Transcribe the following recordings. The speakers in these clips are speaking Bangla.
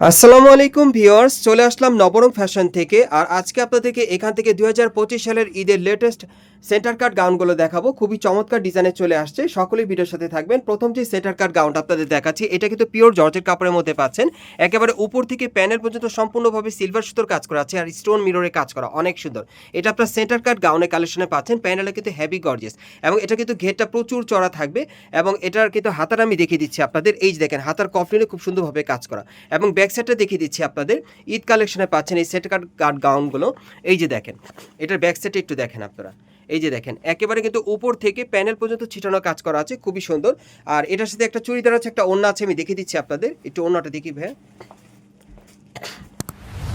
আসসালামু আলাইকুম ভিউয়ার্স, চলে আসলাম নবরং ফ্যাশন থেকে। আর আজকে আপনাদেরকে এখান থেকে দু হাজার পঁচিশ সালের ঈদের লেটেস্ট সেন্টার কাট গাউনগুলো দেখাবো। খুবই চমৎকার ডিজাইনে চলে আসছে। সকলেই ভিডিওর সাথে থাকবেন। প্রথম যে সেন্টার কাট গাউনটা আপনাদের দেখাচ্ছি, এটা কিন্তু পিওর জর্জের কাপড়ের মধ্যে পাচ্ছেন। একেবারে উপর থেকে প্যানেল পর্যন্ত সম্পূর্ণভাবে সিলভার সুতোর কাজ করা আছে আর স্টোন মিররে কাজ করা, অনেক সুন্দর। এটা আপনার সেন্টার কাট গাউনের কালেকশনে পাচ্ছেন। প্যানেলে কিন্তু হেভি গর্জেস এবং এটা কিন্তু ঘেরটা প্রচুর চড়া থাকবে। এবং এটার কিন্তু হাতার আমি দেখিয়ে দিচ্ছি আপনাদের। এই যে দেখেন, হাতার কফলিনে খুব সুন্দরভাবে কাজ করা। এবং ব্যাক সাইডটা দেখিয়ে দিচ্ছি আপনাদের। ঈদ কালেকশনে পাচ্ছেন এই সেট কাট গার্ড গাউনগুলো এই যে দেখেন, এটার ব্যাক সাইডে একটু দেখেন আপনারা। এই যে দেখেন, একেবারে কিন্তু উপর থেকে প্যানেল পর্যন্ত ছিটানো কাজ করা আছে, খুবই সুন্দর। আর এটার সাথে একটা চুড়িদার আছে একটা ওন্না আছে, আমি দেখিয়ে দিচ্ছি আপনাদের। একটু ওন্নাটা দেখি, ভাইয়া।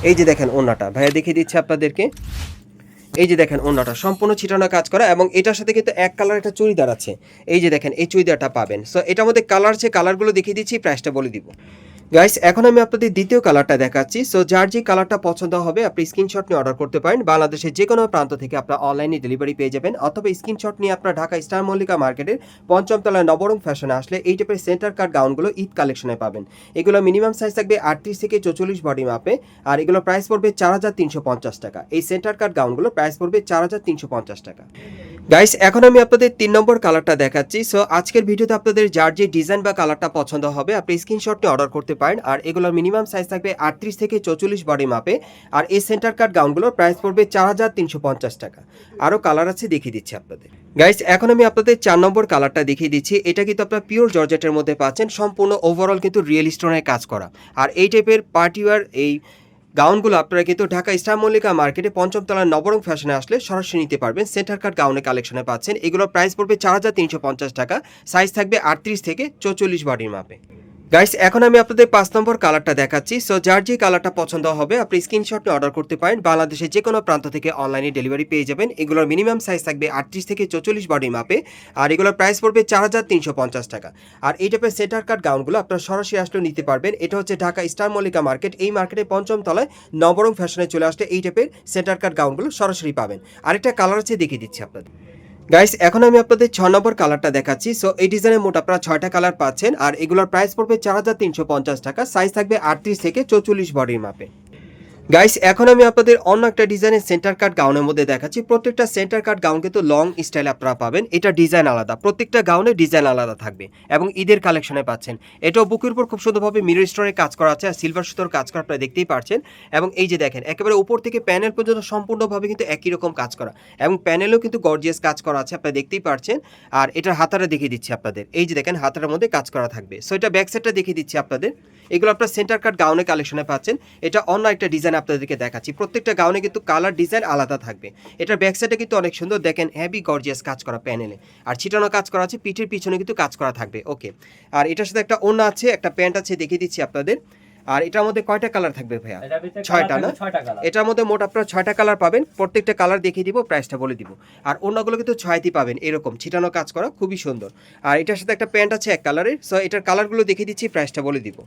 এই যে দেখেন ওন্নাটা ভাইয়া, দেখিয়ে দিচ্ছি আপনাদেরকে। এই যে দেখেন ওন্নাটা সম্পূর্ণ ছিটানো কাজ করা এবং এটার সাথে কিন্তু এক কালার একটা চুড়িদার আছে। এই যে দেখেন, এই চুড়িদারটা পাবেন। সো এটার মধ্যে কালার আছে কালারগুলো দেখিয়ে দিচ্ছি প্রাইসটা বলে দিব। গাইস এখন আমি আপনাদের দ্বিতীয় কালারটা দেখাচ্ছি। সো যার যে কালারটা পছন্দ হবে, আপনি স্ক্রিনশট নিয়ে অর্ডার করতে পারেন। বাংলাদেশের যে কোনো প্রান্ত থেকে আপনার অনলাইনে ডেলিভারি পেয়ে যাবেন। অথবা স্ক্রিনশট নিয়ে আপনার ঢাকা স্টার মল্লিকা মার্কেটের পঞ্চম তলায় নবরং ফ্যাশনে আসলে এই টাইপের সেন্টার কার্ড গাউনগুলো ঈদ কালেকশনে পাবেন। এগুলো মিনিমাম সাইজ থাকবে আটত্রিশ থেকে চৌচল্লিশ বডি মাপে আর এগুলো প্রাইস পড়বে চার হাজার তিনশো পঞ্চাশ টাকা। এই সেন্টার কার্ড গাউনগুলো প্রাইস পড়বে চার হাজার তিনশো পঞ্চাশ টাকা। গাইস এখন আমি আপনাদের তিন নম্বর কালারটা দেখাচ্ছি। সো আজকের ভিডিওতে আপনাদের যার যে ডিজাইন বা কালারটা পছন্দ হবে, আপনি স্ক্রিনশটটি অর্ডার করতে পারেন। আর এগুলোর মিনিমাম সাইজ থাকবে আটত্রিশ থেকে চৌচল্লিশ বডি মাপে আর এই সেন্টার কার্ড গাউনগুলোর প্রাইস পড়বে চার হাজার তিনশো পঞ্চাশ টাকা। আরও কালার আছে, দেখিয়ে দিচ্ছি আপনাদের। গাইস এখন আমি আপনাদের চার নম্বর কালারটা দেখিয়ে দিচ্ছি। এটা কিন্তু আপনার পিওর জর্জেটের মধ্যে পাচ্ছেন। সম্পূর্ণ ওভারঅল কিন্তু রিয়েল স্টোনের কাজ করা। আর এই টাইপের পার্টিওয়ার এই গাউনগুলো আপনারা কিন্তু ঢাকা ইসলাম মল্লিকা মার্কেটে পঞ্চম তলার নবরং ফ্যাশনে আসলে সরাসরি নিতে পারবেন। সেন্টার কাট গাউনে কালেকশনে পাচ্ছেন। এগুলোর প্রাইস পড়বে চার হাজার তিনশো পঞ্চাশ টাকা। সাইজ থাকবে আটত্রিশ থেকে চৌচল্লিশ বডির মাপে। গাইস এখন আমি আপনাদের পাঁচ নম্বর কালারটা দেখাচ্ছি। সো যার যে কালারটা পছন্দ হবে, আপনি স্ক্রিনশট নিয়ে অর্ডার করতে পারেন। বাংলাদেশের যে কোনো প্রান্ত থেকে অনলাইনে ডেলিভারি পেয়ে যাবেন। এগুলোর মিনিমাম সাইজ থাকবে আটত্রিশ থেকে চৌচল্লিশ বডি মাপে আর এগুলোর প্রাইস পড়বে চার হাজার তিনশো পঞ্চাশ টাকা। আর এই টাইপের সেন্টার কার্ড গাউনগুলো আপনারা সরাসরি আসলেও নিতে পারবেন। এটা হচ্ছে ঢাকা স্টার মল্লিকা মার্কেট এই মার্কেটে পঞ্চম তলায় নবরং ফ্যাশনে চলে আসলে এই টাইপের সেন্টার কার্ড গাউনগুলো সরাসরি পাবেন। আরেকটা কালার আছে, দেখিয়ে দিচ্ছি আপনাদের। গাইস এখন আমি আপনাদের ছ নম্বর কালারটা দেখাচ্ছি। সো এই ডিজাইনের মোট আপনারা ছয়টা কালার পাচ্ছেন। আর এগুলোর প্রাইস পড়বে চার হাজার তিনশো পঞ্চাশ টাকা। সাইজ থাকবে আটত্রিশ থেকে চৌচল্লিশ বডির মাপে গাইস এখন আমি আপনাদের অন্য একটা ডিজাইনের সেন্টার কাট গাউনের মধ্যে দেখাচ্ছি। প্রত্যেকটা সেন্টার কাট গাউন কিন্তু লং স্টাইল আপনারা পাবেন। এটা ডিজাইন আলাদা। প্রত্যেকটা গাউনের ডিজাইন আলাদা থাকবে এবং ঈদের কালেকশনে পাচ্ছেন। এটাও বুকের উপর খুব সুন্দরভাবে মিরর স্টোরে কাজ করা আছে আর সিলভার সুতোর কাজ করা আপনারা দেখতেই পারছেন। এবং এই যে দেখেন, একেবারে উপর থেকে প্যানেল পর্যন্ত সম্পূর্ণভাবে কিন্তু একই রকম কাজ করা। এবং প্যানেলেও কিন্তু গর্জিয়াস কাজ করা আছে, আপনারা দেখতেই পারছেন। আর এটার হাতাটা দেখিয়ে দিচ্ছি আপনাদের। এই যে দেখেন হাতার মধ্যে কাজ করা থাকবে। সো এটা ব্যাক সাইডটা দেখিয়ে দিচ্ছি আপনাদের। এগুলো আপনার সেন্টার কাট গাউনের কালেকশনে পাচ্ছেন। এটা অন্য একটা ডিজাইন আপনাদেরকে দেখাচ্ছি। প্রত্যেকটা গাউনে কিন্তু কালার ডিজাইন আলাদা থাকবে। এটার ব্যাক সাইডে কিন্তু অনেক সুন্দর দেখেন হেভি গর্জিয়াস কাজ করা প্যানেলে আর ছিটানো কাজ করা আছে পিঠের পিছনে কিন্তু কাজ করা থাকবে ওকে আর এটার সাথে একটা ওড়না আছে একটা প্যান্ট আছে দেখিয়ে দিচ্ছি আপনাদের। আর এটার মধ্যে কয়টা কালার থাকবে ভাইয়া? ছয়টা না? এটার মধ্যে মোট আপনারা ছয়টা কালার পাবেন প্রত্যেকটা কালার দেখিয়ে দিব প্রাইসটা বলে দিব। আর অন্যগুলো কিন্তু ছয়টি পাবেন এরকম ছিটানো কাজ করা খুবই সুন্দর। আর এটার সাথে একটা প্যান্ট আছে এক কালারের সো এটার কালারগুলো দেখিয়ে দিচ্ছি প্রাইসটা বলে দিব।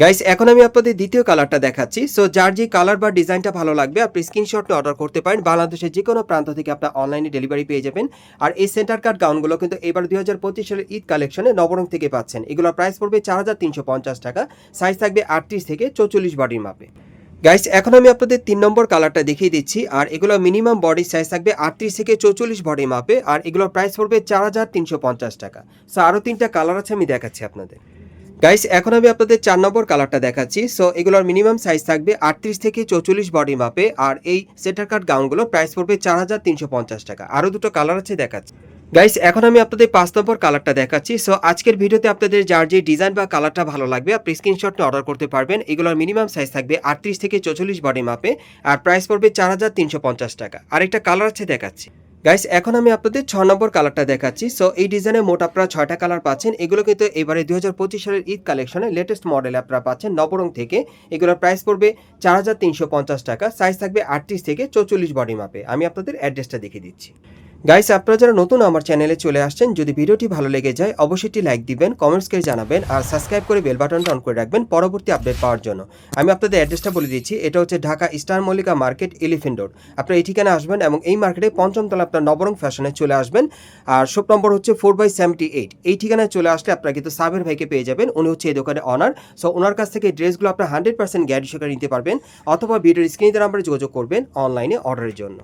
গাইস এখন আমি আপনাদের দ্বিতীয় কালারটা দেখাচ্ছি। সো যার যে কালার বা ডিজাইনটা ভালো লাগবে, আপনি স্ক্রিনশট অর্ডার করতে পারেন। বাংলাদেশের যে কোনো প্রান্ত থেকে আপনার অনলাইনে ডেলিভারি পেয়ে যাবেন। আর এই সেন্টার কার্ড গাউনগুলো কিন্তু এবার দুই হাজার পঁচিশ সালের ঈদ কালেকশনে নবরং থেকে পাচ্ছেন। এগুলোর প্রাইস পড়বে চার হাজার তিনশো পঞ্চাশ টাকা। সাইজ থাকবে আটত্রিশ থেকে চৌচল্লিশ বডির মাপে। গাইস এখন আমি আপনাদের তিন নম্বর কালারটা দেখিয়ে দিচ্ছি। আর এগুলো মিনিমাম বডি সাইজ থাকবে আটত্রিশ থেকে চৌচল্লিশ বডি মাপে। আর এগুলোর প্রাইস পড়বে চার হাজার তিনশো পঞ্চাশ টাকা। সো আরও তিনটা কালার আছে আমি দেখাচ্ছি আপনাদের। গাইস এখন আমি আপনাদের চার নম্বর কালারটা দেখাচ্ছি। সো এগুলোর মিনিমাম সাইজ থাকবে আটত্রিশ থেকে চৌচল্লিশ বডি মাপে আর এই সেটার কাট গাউনগুলো প্রাইস পড়বে চার হাজার তিনশো পঞ্চাশ টাকা। আরও দুটো কালার আছে দেখাচ্ছি। গাইস এখন আমি আপনাদের পাঁচ নম্বর কালারটা দেখাচ্ছি। সো আজকের ভিডিওতে আপনাদের যার যে ডিজাইন বা কালারটা ভালো লাগবে, আপনি স্ক্রিনশট নিয়ে অর্ডার করতে পারবেন। এগুলোর মিনিমাম সাইজ থাকবে আটত্রিশ থেকে চৌচল্লিশ বডি মাপে আর প্রাইস পড়বে চার হাজার তিনশো পঞ্চাশ টাকা। কালার আছে দেখাচ্ছি। গাইস এখন আমি আপনাদের ছ নম্বর কালারটা দেখাচ্ছি। সো এই ডিজাইনে মোট আপনারা ছয়টা কালার পাচ্ছেন। এগুলো কিন্তু এবারে দুই হাজার পঁচিশ সালের ঈদ কালেকশনে লেটেস্ট মডেল আপনারা পাচ্ছেন নবরং থেকে। এগুলোর প্রাইস পড়বে চার হাজার তিনশো পঞ্চাশ টাকা। সাইজ থাকবে আটত্রিশ থেকে চৌচল্লিশ বডি মাপে আমি আপনাদের অ্যাড্রেসটা দেখিয়ে দিচ্ছি। গাইস আপনারা যারা নতুন আমার চ্যানেলে চলে আসছেন, যদি ভিডিওটি ভালো লেগে যায়, অবশ্যই লাইক দিবেন কমেন্টস করে জানাবেন, আর সাবস্ক্রাইব করে বেল বাটনটা অন করে রাখবেন পরবর্তী আপডেট পাওয়ার জন্য। আমি আপনাদের অ্যাড্রেসটা বলে দিচ্ছি, এটা হচ্ছে Dhaka star Mallika market elephant road আপনারা এই ঠিকানা আসবেন এবং এই মার্কেটে পঞ্চম তলা আপনার নবরং ফ্যাশনে চলে আসবেন। আর শপ নম্বর হচ্ছে ফোর বাই সেভেন্টি এইট এই ঠিকানায় চলে আসলে আপনারা কিন্তু সাবের ভাইকে পেয়ে যাবেন, উনি হচ্ছে এই দোকানে অনার সো ওনার কাছ থেকে ড্রেসগুলো আপনার হান্ড্রেড পার্সেন্ট গ্যারি সহকারে নিতে পারবেন, অথবা ভিডিওর স্ক্রিনে নাম্বারে যোগাযোগ করবেন অনলাইনে অর্ডারের জন্য।